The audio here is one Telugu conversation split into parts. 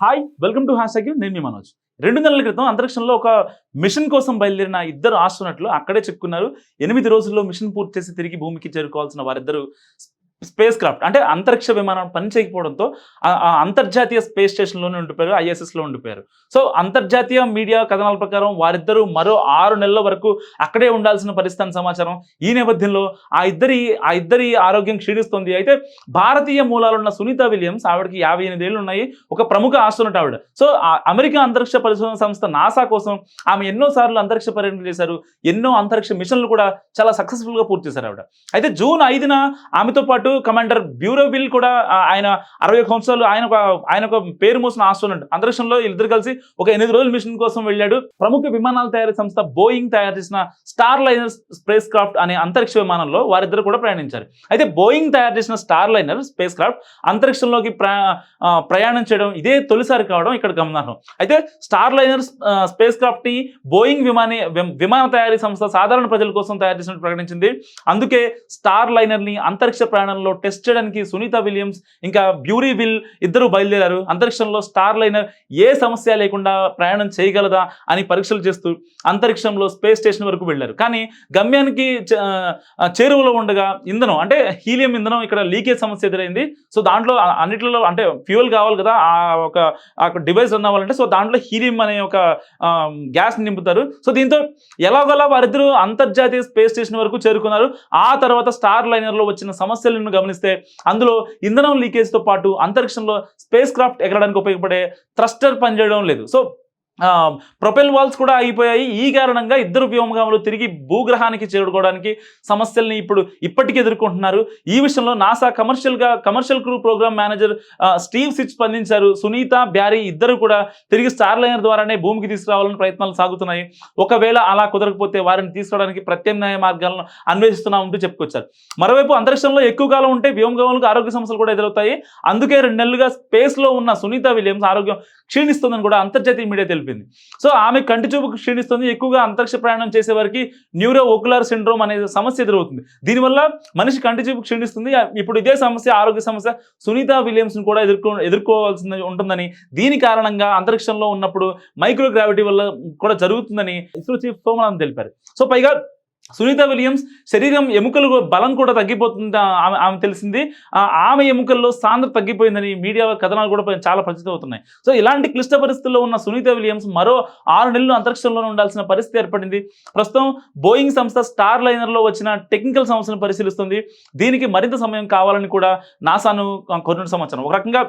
హాయ్ వెల్కమ్ టు హ్యాష్ నేను మీ మనోజ్. రెండు నెలల క్రితం అంతరిక్షంలో ఒక మిషన్ కోసం బయలుదేరిన ఇద్దరు ఆస్ట్రోనట్లు అక్కడే చెప్పుకున్నారు ఎనిమిది రోజుల్లో మిషన్ పూర్తి చేసి తిరిగి భూమికి చేరుకోవాల్సిన వారిద్దరు స్పేస్ క్రాఫ్ట్ అంటే అంతరిక్ష విమానం పని చేయకపోవడంతో ఆ- అంతర్జాతీయ స్పేస్ స్టేషన్లోనే ఉండిపోయారు ఐఎస్ఎస్లో ఉండిపోయారు. సో అంతర్జాతీయ మీడియా కథనాల ప్రకారం వారిద్దరూ మరో ఆరు నెలల వరకు అక్కడే ఉండాల్సిన పరిస్థితి సమాచారం ఈ నేపథ్యంలో ఆ ఇద్దరి ఆ ఇద్దరి ఆరోగ్యం క్షీణిస్తుంది. అయితే భారతీయ మూలాలున్న సునీత విలియమ్స్ ఆవిడకి యాభై ఎనిమిది ఏళ్ళు ఉన్నాయి. ఒక ప్రముఖ ఆస్తున్నట్టు ఆవిడ. సో అమెరికా అంతరిక్ష పరిశోధన సంస్థ నాసా కోసం ఆమె ఎన్నో సార్లు అంతరిక్ష పర్యటన చేశారు. ఎన్నో అంతరిక్ష మిషన్లు కూడా చాలా సక్సెస్ఫుల్గా పూర్తి చేశారు ఆవిడ. అయితే జూన్ ఐదున ఆమెతో పాటు కమాండర్ బ్యూరోవిల్ కూడా ఆయన అరవై ఒక సంవత్సరాలు ఆయన ఒక ఆయన ఒక పేరు మోసిన ఆస్ట్రోనట్ అంతరిక్షంలో వీళ్ళిద్దరు కలిసి ఒక ఎనిమిది రోజుల మిషన్ కోసం వెళ్ళాడు. ప్రముఖ విమానాల తయారీ సంస్థ బోయింగ్ తయారు చేసిన స్టార్ లైనర్ స్పేస్ క్రాఫ్ట్ అనే అంతరిక్ష విమానంలో వారిద్దరు కూడా ప్రయాణించారు. అయితే బోయింగ్ తయారు చేసిన స్టార్ లైనర్ స్పేస్ క్రాఫ్ట్ అంతరిక్షంలోకి ప్రయాణం చేయడం ఇదే తొలిసారి కావడం ఇక్కడ గమనార్హం. అయితే స్టార్ లైనర్ స్పేస్ క్రాఫ్ట్ని బోయింగ్ విమాని విమాన తయారీ సంస్థ సాధారణ ప్రజల కోసం తయారు చేసినట్టు ప్రకటించింది. అందుకే స్టార్ లైనర్ని అంతరిక్ష ప్రయాణం విమానంలో టెస్ట్ చేయడానికి సునీత విలియమ్స్ ఇంకా బ్యూరీ విల్ ఇద్దరు బయలుదేరారు. అంతరిక్షంలో స్టార్ లైనర్ ఏ సమస్య లేకుండా ప్రయాణం చేయగలదా అని పరీక్షలు చేస్తూ అంతరిక్షంలో స్పేస్ స్టేషన్ వరకు వెళ్ళారు. కానీ గమ్యానికి చేరువలో ఉండగా ఇంధనం అంటే హీలియం ఇంధనం ఇక్కడ లీకేజ్ సమస్య ఎదురైంది. సో దాంట్లో అన్నిటిలో అంటే ఫ్యూయల్ కావాలి కదా ఆ ఒక డివైస్ రన్ అవ్వాలంటే సో దాంట్లో హీలియం అనే ఒక గ్యాస్ నింపుతారు. సో దీంతో ఎలాగోలా వారిద్దరూ అంతర్జాతీయ స్పేస్ స్టేషన్ వరకు చేరుకున్నారు. ఆ తర్వాత స్టార్ లైనర్లో వచ్చిన సమస్యలను గమనిస్తే అందులో ఇంధనం లీకేజ్తో పాటు అంతరిక్షంలో స్పేస్ క్రాఫ్ట్ ఎగరడానికి ఉపయోగపడే థ్రస్టర్ పనిచేయడం లేదు. సో ప్రొపెల్ వాల్స్ కూడా అయిపోయాయి ఈ కారణంగా ఇద్దరు వ్యోమగాములు తిరిగి భూగ్రహానికి చేరుకోవడానికి సమస్యల్ని ఇప్పుడు ఇప్పటికీ ఎదుర్కొంటున్నారు. ఈ విషయంలో నాసా కమర్షియల్గా కమర్షియల్ క్రూ ప్రోగ్రామ్ మేనేజర్ ఆ, స్టీవ్ సిచ్ స్పందించారు. సునీత బ్యారీ ఇద్దరు కూడా తిరిగి స్టార్ లైనర్ ద్వారానే భూమికి తీసుకురావాలని ప్రయత్నాలు సాగుతున్నాయి. ఒకవేళ అలా కుదరకపోతే వారిని తీసుకురావడానికి ప్రత్యామ్నాయ మార్గాలను అన్వేషిస్తున్నామంటూ చెప్పుకొచ్చారు. మరోవైపు అంతరిక్షంలో ఎక్కువ కాలం ఉంటే వ్యోమగాములకు ఆరోగ్య సమస్యలు కూడా ఎదురవుతాయి. అందుకే రెండు నెలలుగా స్పేస్లో ఉన్న సునీత విలియమ్స్ ఆరోగ్యం క్షీణిస్తుందని కూడా అంతర్జాతీయ మీడియా తెలిపింది సో ఆమె కంటి చూపు క్షీణిస్తుంది. ఎక్కువగా అంతరిక్ష ప్రయాణం చేసే వారికి న్యూరో ఓకులార్ సిండ్రోమ్ అనే సమస్య ఎదురవుతుంది. దీనివల్ల మనిషి కంటి చూపు క్షీణిస్తుంది. ఇప్పుడు ఇదే సమస్య ఆరోగ్య సమస్య సునీత విలియమ్స్ కూడా ఎదుర్కో ఎదుర్కోవాల్సి ఉంటుందని దీని కారణంగా అంతరిక్షంలో ఉన్నప్పుడు మైక్రో గ్రావిటీ వల్ల కూడా జరుగుతుందని ఇస్రో చీఫ్ సోమనాథ్ తెలిపారు. సో పైగా సునీత విలియమ్స్ శరీరం ఎముకలు బలం కూడా తగ్గిపోతుంది ఆమె ఆమె తెలిసింది. ఆమె ఎముకల్లో సాంద్రత తగ్గిపోయిందని మీడియా కథనాలు కూడా చాలా ప్రసిద్ధి అవుతున్నాయి. సో ఇలాంటి క్లిష్ట పరిస్థితుల్లో ఉన్న సునీత విలియమ్స్ మరో ఆరు నెలలు అంతరిక్షంలోనే ఉండాల్సిన పరిస్థితి ఏర్పడింది. ప్రస్తుతం బోయింగ్ సంస్థ స్టార్ లైనర్లో వచ్చిన టెక్నికల్ సమస్యను పరిశీలిస్తుంది. దీనికి మరింత సమయం కావాలని కూడా నాసాను కొన్ని సమాచారం. ఒక రకంగా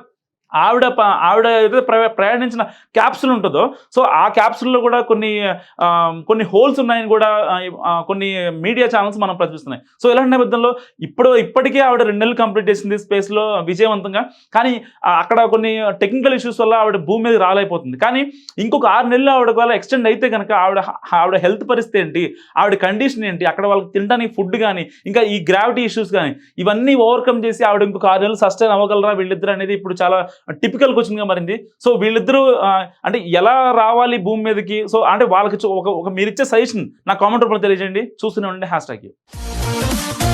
ఆవిడ ఆవిడ ఏదైతే ప్రయాణించిన క్యాప్సుల్ ఉంటుందో సో ఆ క్యాప్సుల్లో కూడా కొన్ని కొన్ని హోల్స్ ఉన్నాయని కూడా కొన్ని మీడియా ఛానల్స్ మనం ప్రచురిస్తున్నాయి. సో ఇలాంటి నేపథ్యంలో ఇప్పుడు ఇప్పటికే ఆవిడ రెండు నెలలు కంప్లీట్ చేసింది స్పేస్లో విజయవంతంగా. కానీ అక్కడ కొన్ని టెక్నికల్ ఇష్యూస్ వల్ల ఆవిడ భూమి మీద రాలైపోతుంది కానీ ఇంకొక ఆరు నెలలు ఆవిడ వల్ల ఎక్స్టెండ్ అయితే కనుక ఆవిడ ఆవిడ హెల్త్ పరిస్థితి ఏంటి? ఆవిడ కండిషన్ ఏంటి? అక్కడ వాళ్ళకి తినడానికి ఫుడ్ కానీ ఇంకా ఈ గ్రావిటీ ఇష్యూస్ కానీ ఇవన్నీ ఓవర్కమ్ చేసి ఆవిడ ఇంకొక ఆరు నెలలు సస్టైన్ అవ్వగలరా వీళ్ళిద్దరు అనేది ఇప్పుడు చాలా టిపికల్ క్వశ్చన్గా మారింది. సో వీళ్ళిద్దరూ అంటే ఎలా రావాలి భూమి మీదకి? సో అంటే వాళ్ళకి ఒక ఒక మీరు ఇచ్చే సజెషన్ నా కామెంట్ రూపంలో తెలియజేయండి. చూస్తూనే ఉండండి. Hash tag